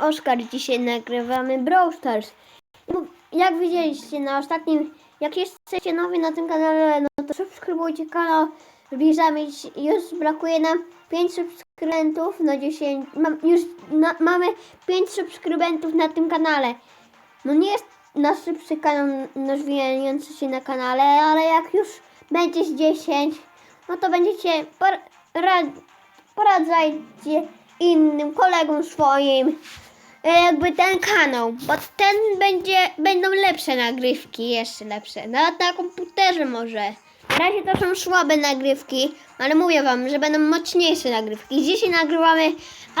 Oskar, dzisiaj nagrywamy Brawl Stars. No, Jak widzieliście na ostatnim, jak jesteście nowi na tym kanale, no to subskrybujcie kanał. Się, już brakuje nam 5 subskrybentów na 10, mam, już na, mamy 5 subskrybentów na tym kanale. No nie jest nasz szybszy kanał rozwijający się na kanale, ale jak już będzie z 10, no to będziecie por, rad, poradzajcie innym kolegom swoim e, jakby ten kanał, bo ten będzie, będą lepsze nagrywki, jeszcze lepsze, nawet na komputerze może. Na razie to są słabe nagrywki, ale mówię wam, że będą mocniejsze nagrywki. Dzisiaj nagrywamy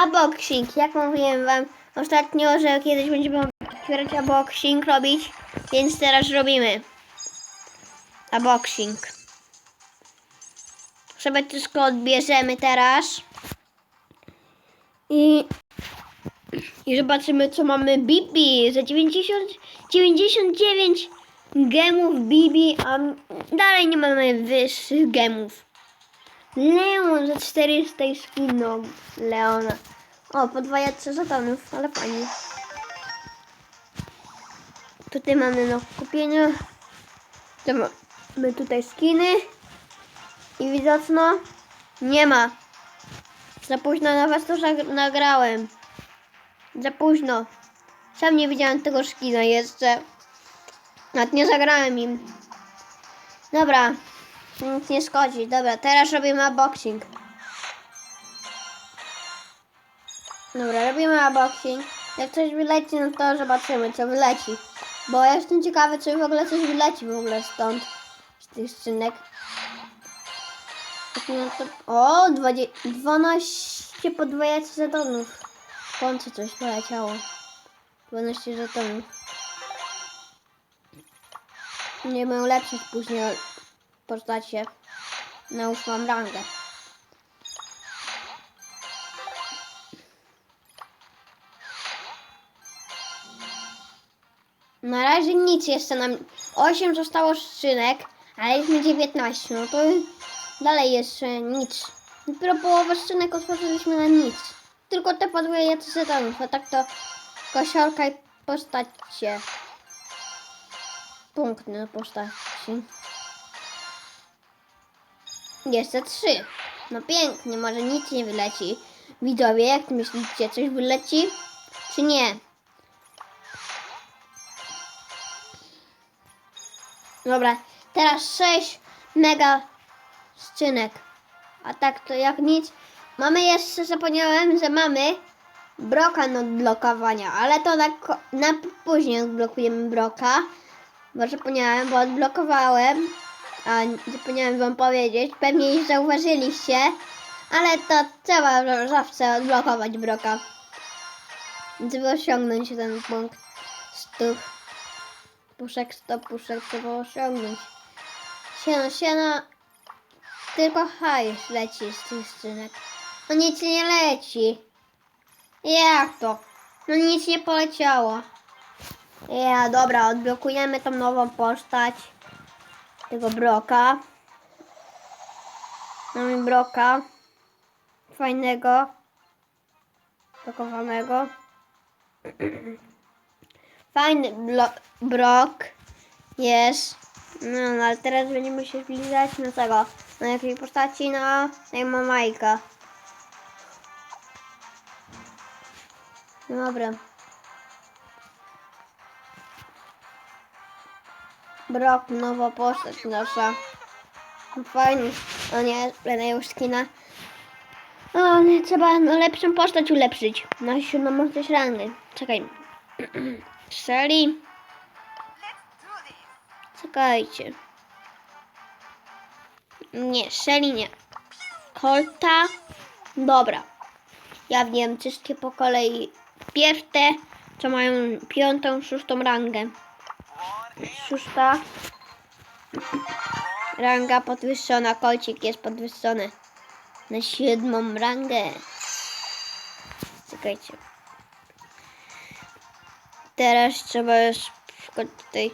unboxing, jak mówiłem wam ostatnio, że kiedyś będziemy otwierać unboxing robić, więc teraz robimy unboxing. Sobie wszystko odbierzemy teraz. I, I zobaczymy, co mamy Bibi za 90, 99 gemów Bibi, a dalej nie mamy wyższych gemów. Leon za 400 i Leona. O, podwajacze żetonów, ale fajnie. Tutaj mamy no kupienia. To mamy tutaj skiny. I widoczno nie ma. Za późno na was to nagrałem. Za późno. Sam nie widziałem tego skina jeszcze. Nawet nie zagrałem im. Dobra. Nic nie szkodzi. Dobra, teraz robimy unboxing. Dobra, robimy unboxing. Jak coś wyleci, no to zobaczymy, co wyleci. Bo ja jestem ciekawy, czy w ogóle coś wyleci w ogóle stąd. Z tych skrzynek. No o, 20, 12 podwajaczy żetonów. W końcu coś poleciało. 12 żetonów. Nie będę ulepszyć później postacie na ósmą rangę. Na razie nic jeszcze nam. 8 zostało skrzynek, ale jest mi 19. No to dalej jeszcze nic. Dopiero połowę skrzynek otworzyliśmy na nic. Tylko te podwoje zetonów, a tak to kosiorka i postacie. Punkt na postaci. Jeszcze trzy. No pięknie, może nic nie wyleci. Widzowie, jak myślicie, coś wyleci? Czy nie? Dobra, teraz 6 mega skrzynek. A tak to jak nic. Mamy jeszcze, zapomniałem, że mamy broka do odblokowania, ale to na, na później odblokujemy broka. Bo zapomniałem, bo odblokowałem. A zapomniałem wam powiedzieć, pewnie już zauważyliście, ale to trzeba zawsze odblokować broka. Żeby osiągnąć ten punkt 100 puszek, 100 puszek trzeba osiągnąć. Siano, siano. Tylko hajs leci z tych skrzynek. No nic nie leci. Jak to? No nic nie poleciało. Ja, dobra, odblokujemy tą nową postać. Tego broka. Mamy broka. Fajnego. Blokowanego. Fajny blo- brok jest. No, no, ale teraz będziemy się zbliżać na tego. Na jakiej postaci? Na Majka. Dobra. Brok, nowa postać nasza. Fajnie. O nie, będę już skina. O nie, trzeba no, lepszą postać ulepszyć. Na siódmą chcesz rangę. Czekaj. Strzeli. Czekajcie. Nie, Shelly nie. Kolta. Dobra. Ja wiem, wszystkie po kolei. Pierw te, co mają piątą, szóstą rangę. Szósta. Ranga podwyższona. Kolcik jest podwyższony. Na siódmą rangę. Czekajcie. Teraz trzeba już tutaj,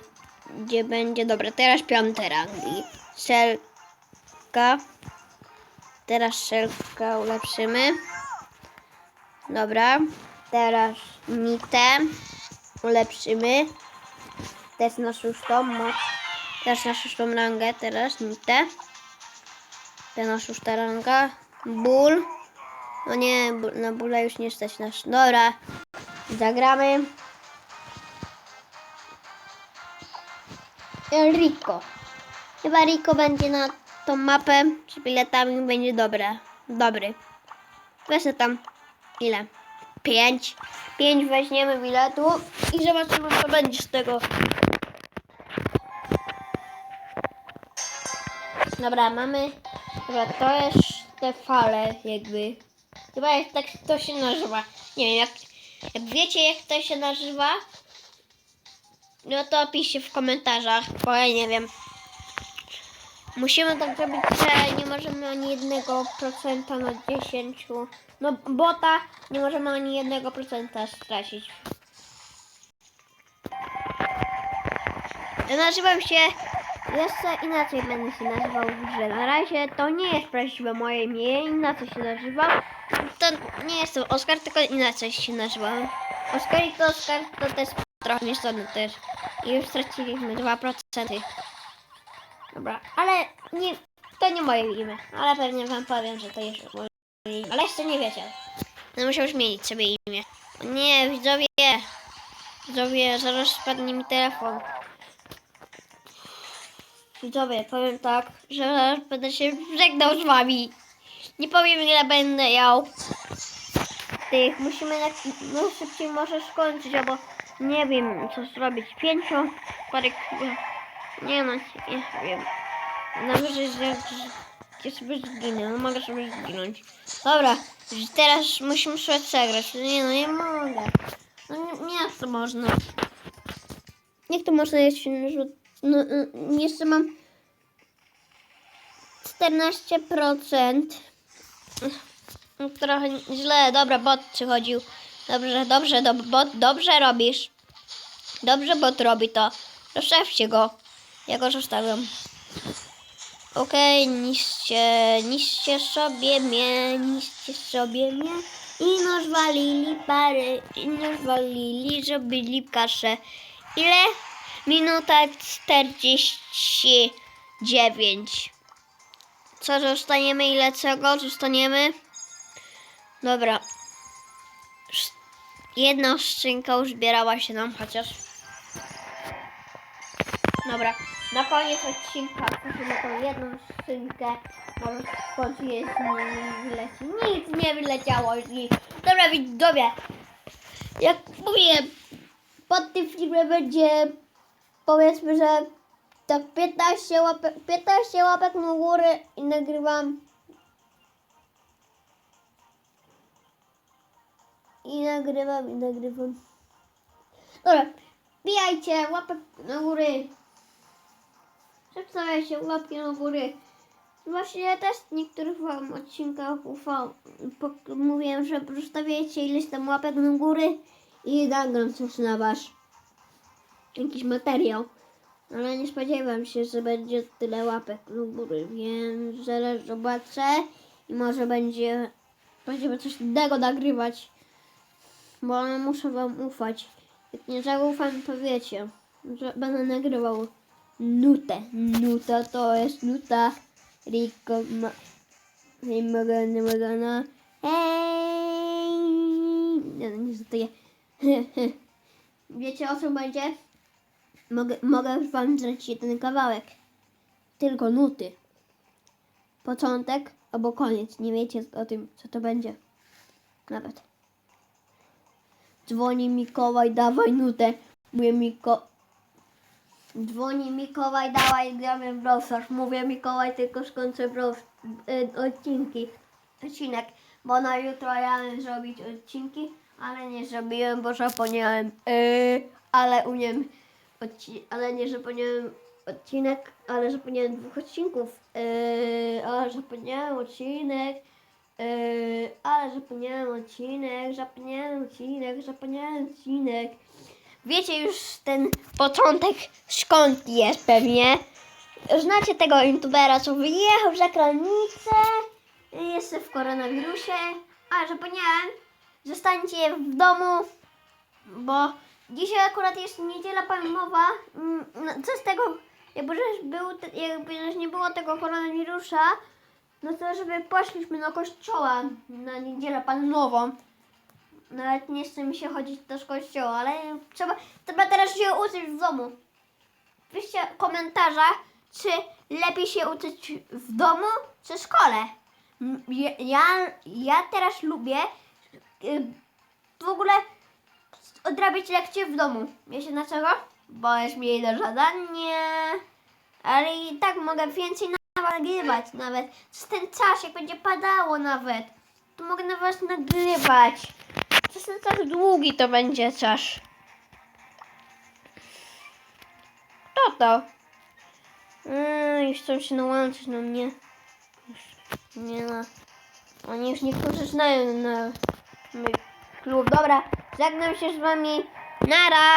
gdzie będzie. Dobra, teraz piąte rangi. Szelka. Teraz szelka ulepszymy. Dobra. Teraz mitę ulepszymy. Jest na szóstą moc. Też na szóstą rangę, teraz mitę. To na szósta ranga. Ból. No nie, na bóla już nie stać nas. Dobra, zagramy. Rico. Chyba Rico będzie na tą mapę z biletami będzie dobre. Dobry. Weźmy tam ile? Pięć. Pięć weźmiemy biletu i zobaczymy co będzie z tego. Dobra, mamy. To jest te fale jakby. Chyba jak tak to się nazywa. Nie wiem, jak, jak wiecie jak to się nazywa, no to piszcie w komentarzach, bo ja nie wiem. Musimy tak zrobić, że nie możemy ani jednego procenta na 10. No bota nie możemy ani jednego procenta stracić. Nazywam się jeszcze inaczej będę się nazywał grze. Na razie to nie jest prawdziwe moje imię, inaczej się nazywam. To nie jestem Oskar, tylko inaczej się nazywam. Oskar i to Oskar to też trochę niestety też. I już straciliśmy 2%. Dobra, ale nie, to nie moje imię. Ale pewnie wam powiem, że to jest moje imię. Ale jeszcze nie wiecie. No musiał zmienić sobie imię. O nie, widzowie. Widzowie, zaraz spadnie mi telefon. Widzowie, powiem tak, że zaraz będę się żegnał z wami. Nie powiem ile będę miał. Tych musimy jak najszybciej może skończyć, albo nie wiem co zrobić. Pięciu parę nie no, nie wiem. Najwyżej, że ja sobie zginę, no mogę sobie zginąć. Dobra, że teraz musimy sobie przegrać. Nie no, nie mogę. No nie, to można. Jak to można jeszcze rzut... No, no, jeszcze mam 14%. No, Trochę źle, dobra, bot przychodził. Dobrze, dobrze, do, bot, dobrze robisz. Dobrze bot robi to. Rozszewcie go. Ja go zostawiam. Okej, niszcie, niszcie sobie mnie, niszcie sobie mnie. I nos walili pary, i nos walili, zrobili kaszę. Ile? Minuta 49. Co zostaniemy? Ile czego zostaniemy? Dobra. Jedna skrzynka już zbierała się nam chociaż. Dobra, na koniec odcinka wchodzimy tą jedną skrzynkę. Może w jest nie wyleci. Nic nie wyleciało z nich. Dobra, widzowie. Jak mówię, pod tym filmem będzie powiedzmy, że tak 15 łapek, 15 łapek na górę i nagrywam. I nagrywam, i nagrywam. Dobra, wbijajcie łapek na góry. Przedstawiajcie łapki na góry. Właśnie też w niektórych wam odcinkach ufam. Po- Mówiłem, że zostawiajcie ileś tam łapek na góry i nagram coś na wasz jakiś materiał. Ale nie spodziewam się, że będzie tyle łapek na góry, więc zaraz zobaczę i może będzie będziemy coś innego nagrywać. Bo muszę wam ufać. Jak nie zaufam, to wiecie, że będę nagrywał nutę. Nuta to jest nuta. Rico ma... Hej, Morgana. Hej! Nie, no, nie zatuję. Wiecie o czym będzie? Mogę, mogę wam zlecić jeden kawałek. Tylko nuty. Początek albo koniec. Nie wiecie o tym, co to będzie. Nawet. Dzwoni Mikołaj, dawaj nutę. Mówię Miko... Dzwoni Mikołaj, dawaj, gramy w Brawl Stars. Mówię Mikołaj, tylko skończę y, odcinki. Odcinek. Bo na jutro ja miałem zrobić odcinki, ale nie zrobiłem, bo zapomniałem. Yy, ale umiem... Odci- ale nie zapomniałem odcinek, ale zapomniałem dwóch odcinków. Yy, ale zapomniałem odcinek. Yy, ale zapomniałem odcinek, zapomniałem odcinek, zapomniałem odcinek. Wiecie już ten początek skąd jest pewnie. Znacie tego youtubera, co wyjechał za granicę, jest w koronawirusie, a zapomniałem, zostańcie w domu, bo dzisiaj akurat jest niedziela palmowa. Mm, no, Co z tego, jakby, że był, jakby że nie było tego koronawirusa, no to żeby poszliśmy do kościoła na niedzielę palmową. Nawet nie chce mi się chodzić do kościoła, ale trzeba, trzeba teraz się uczyć w domu. Piszcie w czy lepiej się uczyć w domu, czy w szkole. Ja, ja, teraz lubię y, w ogóle odrabiać lekcje w domu. Wiecie dlaczego? Bo jest mniej do zadanie, ale i tak mogę więcej nagrywać nawet. Przez ten czas, jak będzie padało nawet, to mogę na was nagrywać. Przez ten tak długi to będzie czas. Kto to? Yy, już chcą się nałączyć na mnie. Już nie ma. Oni już niektórzy znają na mój klub. Dobra, żegnam się z wami. Nara!